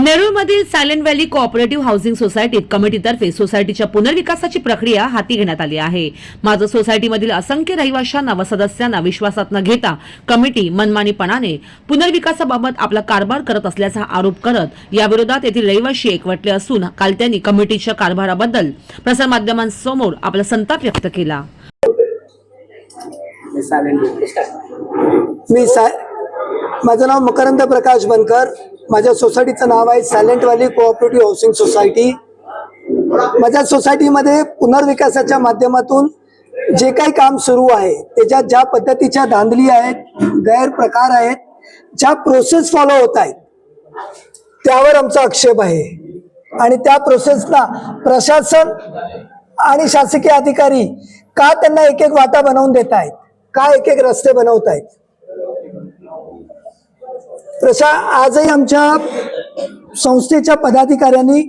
वेरूळमधील Silent valley cooperative housing सोसायटीत कमिटीतर्फे सोसायटीच्या पुनर्विकासाची प्रक्रिया हाती घेण्यात आली आहे. माझं सोसायटीमधील असंख्य रहिवाशांना व सदस्यांना विश्वासात न घेता कमिटी मनमानीपणाने पुनर्विकासाबाबत आपला कारभार करत असल्याचा आरोप करत याविरोधात येथील रहिवाशी एकवटले असून काल त्यांनी कमिटीच्या कारभाराबद्दल प्रसारमाध्यमांसमोर आपला संताप व्यक्त केला. मी माझं नाव मकरंद प्रकाश बनकर. माझ्या सोसायटीचं नाव आहे Silent Valley cooperative housing society. माझ्या सोसायटीमध्ये पुनर्विकासाच्या माध्यमातून जे काही काम सुरू आहे त्याच्यात ज्या पद्धतीच्या धांदली आहेत गैरप्रकार आहेत ज्या प्रोसेस फॉलो होत आहेत त्यावर आमचा आक्षेप आहे. आणि त्या प्रोसेसला प्रशासन आणि शासकीय अधिकारी का त्यांना एक एक वाटा बनवून देत आहेत का एक एक रस्ते बनवत आहेत प्रशा आजही आमच्या संस्थेच्या पदाधिकाऱ्यांनी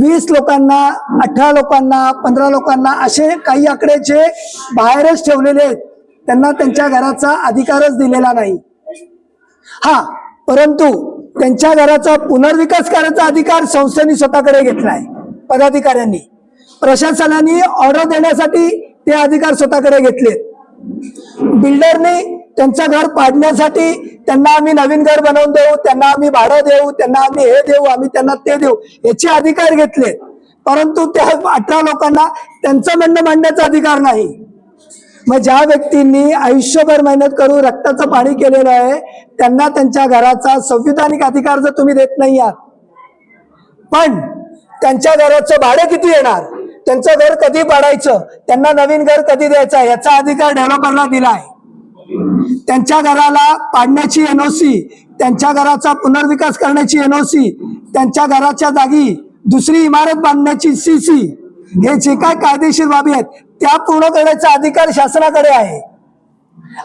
वीस लोकांना अठरा लोकांना पंधरा लोकांना असे काही आकडे जे बाहेरच ठेवलेले आहेत त्यांना त्यांच्या घराचा अधिकारच दिलेला नाही. हा परंतु त्यांच्या घराचा पुनर्विकास करायचा अधिकार संस्थेने स्वतःकडे घेतलाय पदाधिकाऱ्यांनी. प्रशासनाने ऑर्डर देण्यासाठी ते अधिकार स्वतःकडे घेतलेत. बिल्डरने त्यांचं घर पाडण्यासाठी त्यांना आम्ही नवीन घर बनवून देऊ त्यांना आम्ही भाडं देऊ त्यांना आम्ही हे देऊ आम्ही त्यांना ते देऊ याचे अधिकार घेतले. परंतु त्या अठरा लोकांना त्यांचं म्हणणं मांडण्याचा अधिकार नाही. मग ज्या व्यक्तींनी आयुष्यभर मेहनत करून रक्ताचं पाणी केलेलं आहे त्यांना त्यांच्या घराचा संविधानिक अधिकार जर तुम्ही देत नाही आहात. पण त्यांच्या घराचं भाडं किती येणार? त्यांचं घर कधी पाडायचं? त्यांना नवीन घर कधी द्यायचं? याचा अधिकार डेव्हलपरला दिलाय त्यांच्या घराला पाडण्याची एनओसी त्यांच्या घराचा पुनर्विकास करण्याची एनओसी त्यांच्या घराच्या जागी दुसरी इमारत बांधण्याची सी सी हे जे काय कायदेशीर बाबी आहेत त्या पूर्ण करण्याचा अधिकार शासनाकडे आहे.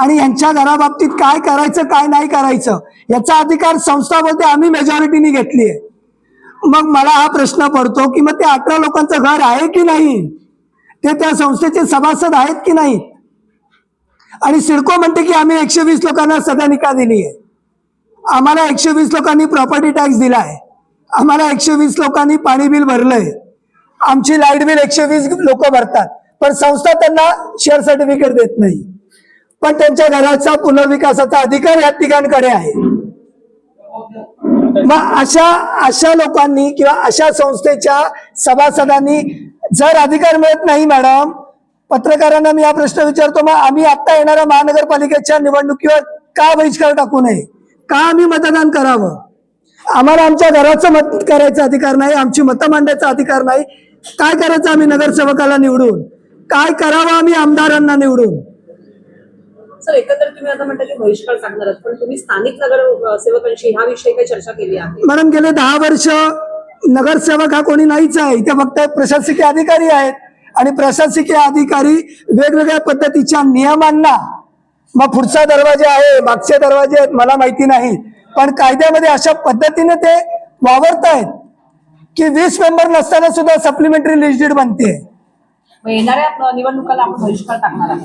आणि यांच्या घराबाबतीत काय करायचं काय नाही करायचं याचा अधिकार संस्था बोलते आम्ही मेजॉरिटीने घेतली आहे. मग मला हा प्रश्न पडतो की मग ते अठरा लोकांचं घर आहे की नाही? ते त्या संस्थेचे सभासद आहेत की नाहीत आणि सिडको म्हणते की आम्ही एकशे वीस लोकांना सदनिका दिली आहे. आम्हाला एकशे वीस लोकांनी प्रॉपर्टी टॅक्स दिला आहे आम्हाला एकशे वीस लोकांनी पाणी बिल भरलंय. आमची लाइट बिल एकशे वीस लोक भरतात. पण संस्था त्यांना शेअर सर्टिफिकेट देत नाही. पण त्यांच्या घराचा पुनर्विकासाचा अधिकार या ठिकाणकडे आहे. मग अशा अशा लोकांनी किंवा अशा संस्थेच्या सभासदांनी जर अधिकार मिळत नाही मॅडम पत्रकारांना मी हा प्रश्न विचारतो मग आम्ही आता येणाऱ्या महानगरपालिकेच्या निवडणुकीवर का बहिष्कार टाकू नये? का आम्ही मतदान करावं? आम्हाला आमच्या घराचं मत करायचा अधिकार नाही आमची मतं मांडायचा अधिकार नाही. काय करायचं आम्ही नगरसेवकाला निवडून? काय करावं आम्ही आमदारांना निवडून? सर एकंदरीत तुम्ही आता म्हणता की बहिष्कार आहात पण तुम्ही स्थानिक नगर अ, सेवकांशी ह्या विषयी काही चर्चा केली आहे. मॅडम गेले दहा वर्ष नगरसेवक हा कोणी नाहीच आहे इथे फक्त प्रशासकीय अधिकारी आहेत. आणि प्रशासकीय अधिकारी वेगवेगळ्या पद्धतीच्या नियमांना मग पुढचा दरवाजे आहे मागचे दरवाजे आहेत मला माहिती नाही. पण कायद्यामध्ये अशा पद्धतीने ते वावरत आहेत की वीस मेंबर नसताना सुद्धा सप्लिमेंटरी लिस्टेड बनते.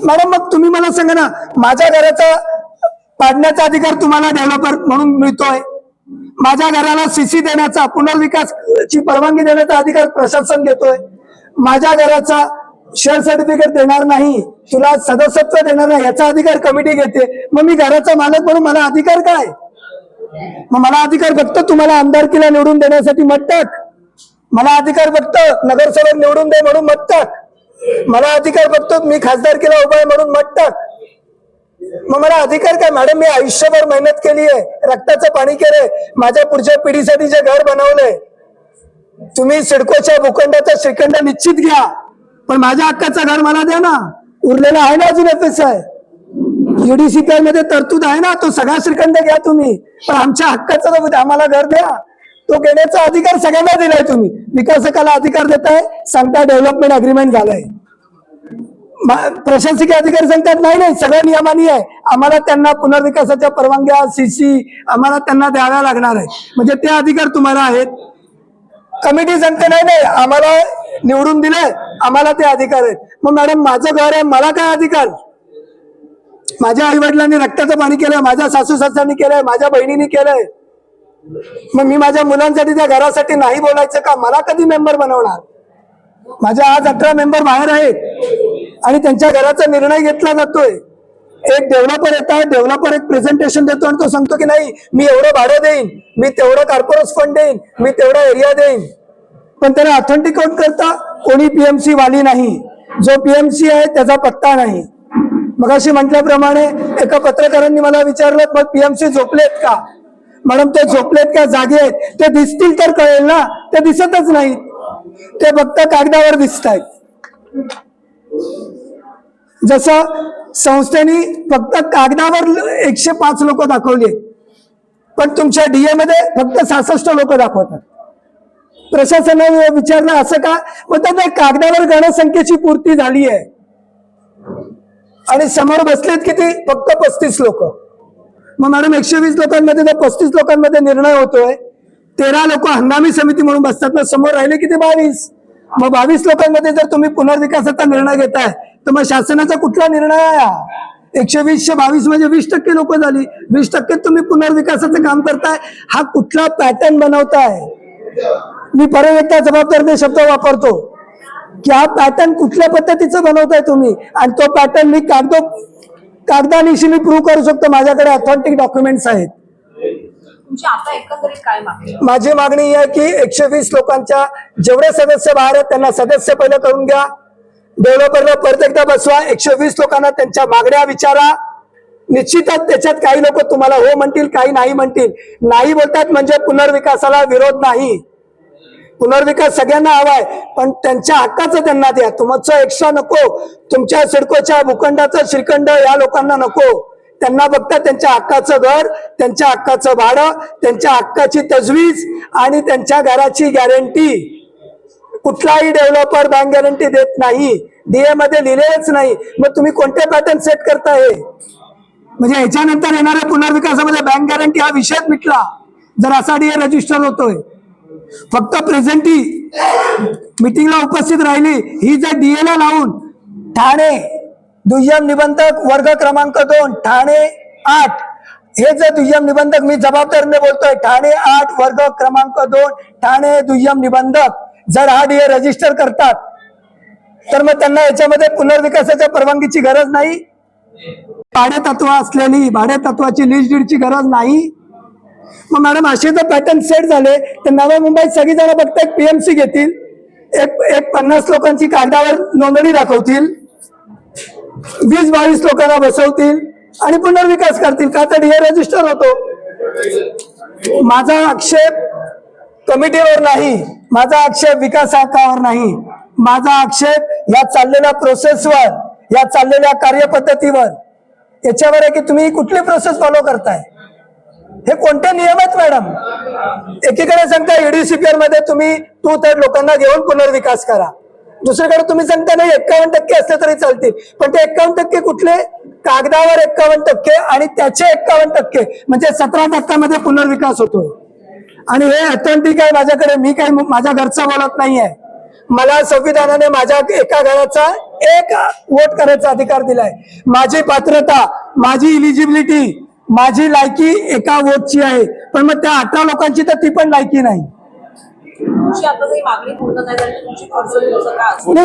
मॅडम मग तुम्ही मला सांगा ना माझ्या घराचा पाडण्याचा अधिकार तुम्हाला डेव्हलपर म्हणून मिळतोय. माझ्या घराला सीसी देण्याचा पुनर्विकासची परवानगी देण्याचा अधिकार प्रशासन घेतोय. माझ्या घराचा शेअर सर्टिफिकेट देणार नाही तुला सदस्यत्व देणार नाही याचा अधिकार कमिटी घेते. मग मी घराचा मालक म्हणून मला अधिकार काय? मग मला अधिकार फक्त तुम्हाला आमदारकीला निवडून देण्यासाठी मत टाक मला अधिकार फक्त नगरसेवक निवडून दे म्हणून मत टाक मला अधिकार फक्त मी खासदारकीला उभा आहे म्हणून मत टाक मग मला अधिकार काय? मॅडम मी आयुष्यभर मेहनत केली आहे रक्ताचं पाणी केलंय माझ्या पुढच्या पिढीसाठी जे घर बनवलंय तुम्ही सिडकोच्या भूखंडाचा श्रीखंड निश्चित घ्या. पण माझ्या हक्काचं घर मला द्या ना. उरलेला आहे ना अजून एफ आहे. युडीसीपीआयमध्ये तरतूद आहे ना तो सगळा श्रीखंड घ्या तुम्ही. पण आमच्या हक्काचा जो आम्हाला घर द्या. तो घेण्याचा अधिकार सगळ्यांना दिलाय तुम्ही. विकासकाला अधिकार देताय सांगता डेव्हलपमेंट अग्रीमेंट झालंय. प्रशासकीय अधिकारी सांगतात नाही नाही सगळ्या नियमानी आहे. आम्हाला त्यांना पुनर्विकासाच्या परवानग्या सीसी आम्हाला त्यांना द्याव्या लागणार आहे म्हणजे ते अधिकार तुम्हाला आहेत. कमिटी सांगते नाही नाही. आम्हाला निवडून दिले आम्हाला ते अधिकार आहे मग मॅडम माझं घर आहे मला काय अधिकार? माझ्या आईवडिलांनी रक्ताचं पाणी केलंय माझ्या सासू सासऱ्यांनी केलंय माझ्या बहिणीने केलंय. मग मी माझ्या मुलांसाठी त्या घरासाठी नाही बोलायचं का? मला कधी मेंबर बनवणार? माझ्या आज अठरा मेंबर बाहेर आहेत आणि त्यांच्या घराचा निर्णय घेतला जातोय. एक डेव्हलपर येतात डेव्हलपर एक प्रेझेंटेशन देतो आणि तो सांगतो की नाही मी एवढं भाडं देईन मी तेवढं कॉर्पोरेट फंड देईन मी तेवढा एरिया देईन. पण त्याला ऑथेंटिकेट करता? कोणी पीएमसी वाली नाही. जो पीएमसी आहे त्याचा पत्ता नाही. मग अशी म्हटल्याप्रमाणे एका पत्रकारांनी मला विचारलं मग पीएमसी झोपलेत का? मॅडम ते झोपलेत का? जागे आहेत. ते दिसतील तर कळेल ना. ते दिसतच नाहीत. ते फक्त कागदावर दिसत आहेत जसं संस्थेने फक्त कागदावर एकशे पाच लोक दाखवले पण तुमच्या डीए मध्ये फक्त सहासष्ट लोक दाखवतात. प्रशासनाने विचारलं असं का? मग कागदावर गणसंख्येची पूर्ती झाली आहे. आणि समोर बसलेत किती? फक्त पस्तीस लोक. मग मॅडम एकशे वीस लोकांमध्ये तर पस्तीस लोकांमध्ये निर्णय होतोय. तेरा लोक हंगामी समिती म्हणून बसतात. मग समोर राहिले किती? बावीस. मग बावीस लोकांमध्ये जर तुम्ही पुनर्विकासाचा निर्णय घेताय तर मग शासनाचा कुठला निर्णय आहे? एकशे वीसशे बावीस म्हणजे वीस टक्के लोक झाली. वीस टक्के तुम्ही पुनर्विकासाचं काम करताय. हा कुठला पॅटर्न बनवताय? मी परत एकदा जबाबदारीने शब्द वापरतो. की हा पॅटर्न कुठल्या पद्धतीचं बनवताय तुम्ही? आणि तो पॅटर्न मी कागदो कागदानिशी मी प्रूव्ह करू शकतो. माझ्याकडे ऑथेंटिक डॉक्युमेंट्स आहेत? माझी मागणी ही आहे की एकशे वीस लोकांच्या जेवढे सदस्य बाहेर आहेत त्यांना सदस्य पहिलं करून घ्या. डेव्हलपरला परत एकदा बसवा. एकशे वीस लोकांना त्यांच्या मागण्या विचारा. निश्चितच त्याच्यात काही लोक तुम्हाला हो म्हणतील काही नाही म्हणतील. नाही बोलतात म्हणजे पुनर्विकासाला विरोध नाही. पुनर्विकास सगळ्यांना हवाय पण त्यांच्या हक्काचं त्यांना द्या. तुमचं एक्स्ट्रा नको. तुमच्या सिडकोच्या भूखंडाचं श्रीखंड या लोकांना नको. त्यांना बघता त्यांच्या हक्काचं घर त्यांच्या हक्काचं भाडं त्यांच्या हक्काची तजवीज आणि त्यांच्या घराची गॅरंटी कुठलाही डेव्हलपर बँक गॅरंटी देत नाही. डीए मध्ये लिहिलेच नाही. मग तुम्ही कोणते पॅटर्न सेट करताय? म्हणजे याच्यानंतर येणाऱ्या पुनर्विकासामध्ये बँक गॅरंटी हा विषयच मिटला. जर असा डीए रजिस्टर होतोय. फक्त प्रेझेंटी मिटिंगला उपस्थित राहिली. ही जर डीएला लावून ठाणे दुय्यम निबंधक वर्ग क्रमांक दोन ठाणे आठ हे जर दुय्यम निबंधक मी जबाबदारीने बोलतोय. ठाणे आठ वर्ग क्रमांक दोन ठाणे दुय्यम निबंधक. जर हा डीए रजिस्टर करतात तर मग त्यांना याच्यामध्ये पुनर्विकासाच्या परवानगीची गरज नाही. भाडेतत्व असलेली भाडेतत्वाची लीज डीडची गरज नाही. मग मॅडम असे जर पॅटर्न सेट झाले तर नव्या मुंबईत सगळी जण फक्त एक पीएमसी घेतील. एक एक पन्नास लोकांची कागदावर नोंदणी दाखवतील. वीस बावीस लोकांना बसवतील आणि पुनर्विकास करतील. का तर हे रजिस्टर होतो. माझा आक्षेप कमिटीवर नाही माझा आक्षेप विकास आयोगावर नाही. माझा आक्षेप या चाललेल्या प्रोसेसवर या चाललेल्या कार्यपद्धतीवर. याच्यावर आहे की तुम्ही कुठली प्रोसेस फॉलो करताय? हे कोणते नियम आहेत मॅडम? एकीकडे सांगता ईडीसीपीआरमध्ये तुम्ही टू थर्ड लोकांना घेऊन पुनर्विकास करा. दुसरीकडे तुम्ही सांगता नाही एक्कावन्न टक्के असले तरी चालतील. पण ते एक्कावन्न टक्के कुठले? कागदावर एक्कावन्न टक्के आणि त्याचे एक्कावन्न टक्के. म्हणजे सतरा टक्क्यामध्ये पुनर्विकास होतोय. आणि हे अथॉरिटी काय माझ्याकडे. मी काय माझ्या घरचा बोलत नाहीये. मला संविधानाने माझ्या एका घराचा एक वोट करायचा अधिकार दिलाय. माझी पात्रता माझी इलिजिबिलिटी माझी लायकी एका वोटची आहे. पण मग त्या अठरा लोकांची तर ती पण लायकी नाही.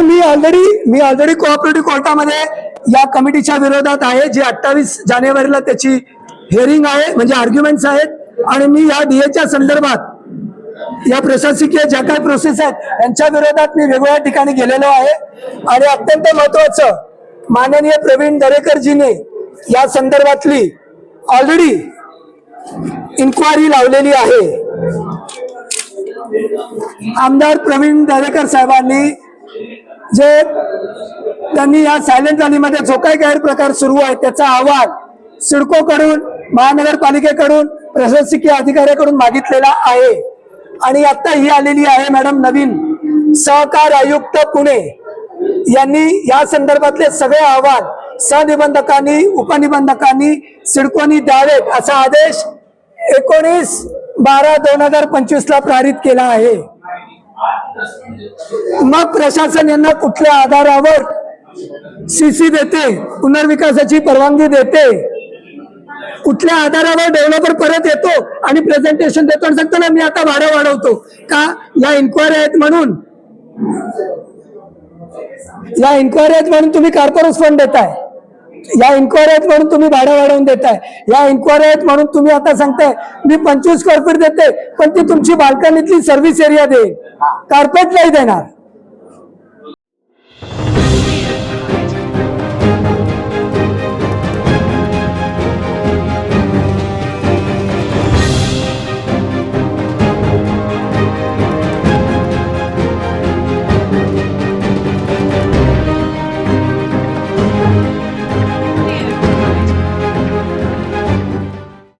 मी ऑलरेडी मी ऑलरेडी कोऑपरेटिव्ह कोर्टामध्ये या कमिटीच्या विरोधात आहे जी अठ्ठावीस जानेवारीला त्याची हिअरिंग आहे म्हणजे आर्ग्युमेंट्स आहेत. आणि मी या डीएच्या संदर्भात या प्रशासकीय ज्या काही प्रोसेस आहेत यांच्या विरोधात मी वेगवेगळ्या ठिकाणी गेलेलो आहे. आणि अत्यंत महत्वाचं माननीय प्रवीण दरेकरजीने या संदर्भातली ऑलरेडी इन्क्वायरी लावलेली आहे. आमदार प्रवीण दरेकर साहेबांनी जे त्यांनी या सायलेंट रॅलीमध्ये जो काही गैरप्रकार सुरू आहे त्याचा अहवाल सिडकोकडून महानगरपालिकेकडून प्रशासकीय अधिकाऱ्याकडून मागितलेला आहे. आणि आता ही आलेली आहे मॅडम नवीन सहकार आयुक्त पुणे. यांनी या संदर्भातले सगळे अहवाल सहनिबंधकांनी उपनिबंधकांनी सिडकोनी द्यावेत असा आदेश एकोणीस बारा दोन हजार पंचवीस ला पारित केला आहे. मग प्रशासन यांना कुठल्या आधारावर सीसी देते पुनर्विकासाची परवानगी देते कुठल्या आधारावर डेव्हलपर परत येतो आणि प्रेझेंटेशन देतो आणि सांगतो ना मी आता भाडं वाढवतो. का? या इन्क्वायरी आहेत म्हणून. या इन्क्वायरी आहेत म्हणून तुम्ही कॉर्पोरेट फंड देताय. या इन्क्वायरी आहेत म्हणून तुम्ही भाडं वाढवून देताय. या इन्क्वायरी आहेत म्हणून तुम्ही आता सांगताय मी पंचवीस स्क्वेअर फीट देते पण ती तुमची बाल्कनीतली सर्व्हिस एरिया देईल. कार्पेट नाही देणार.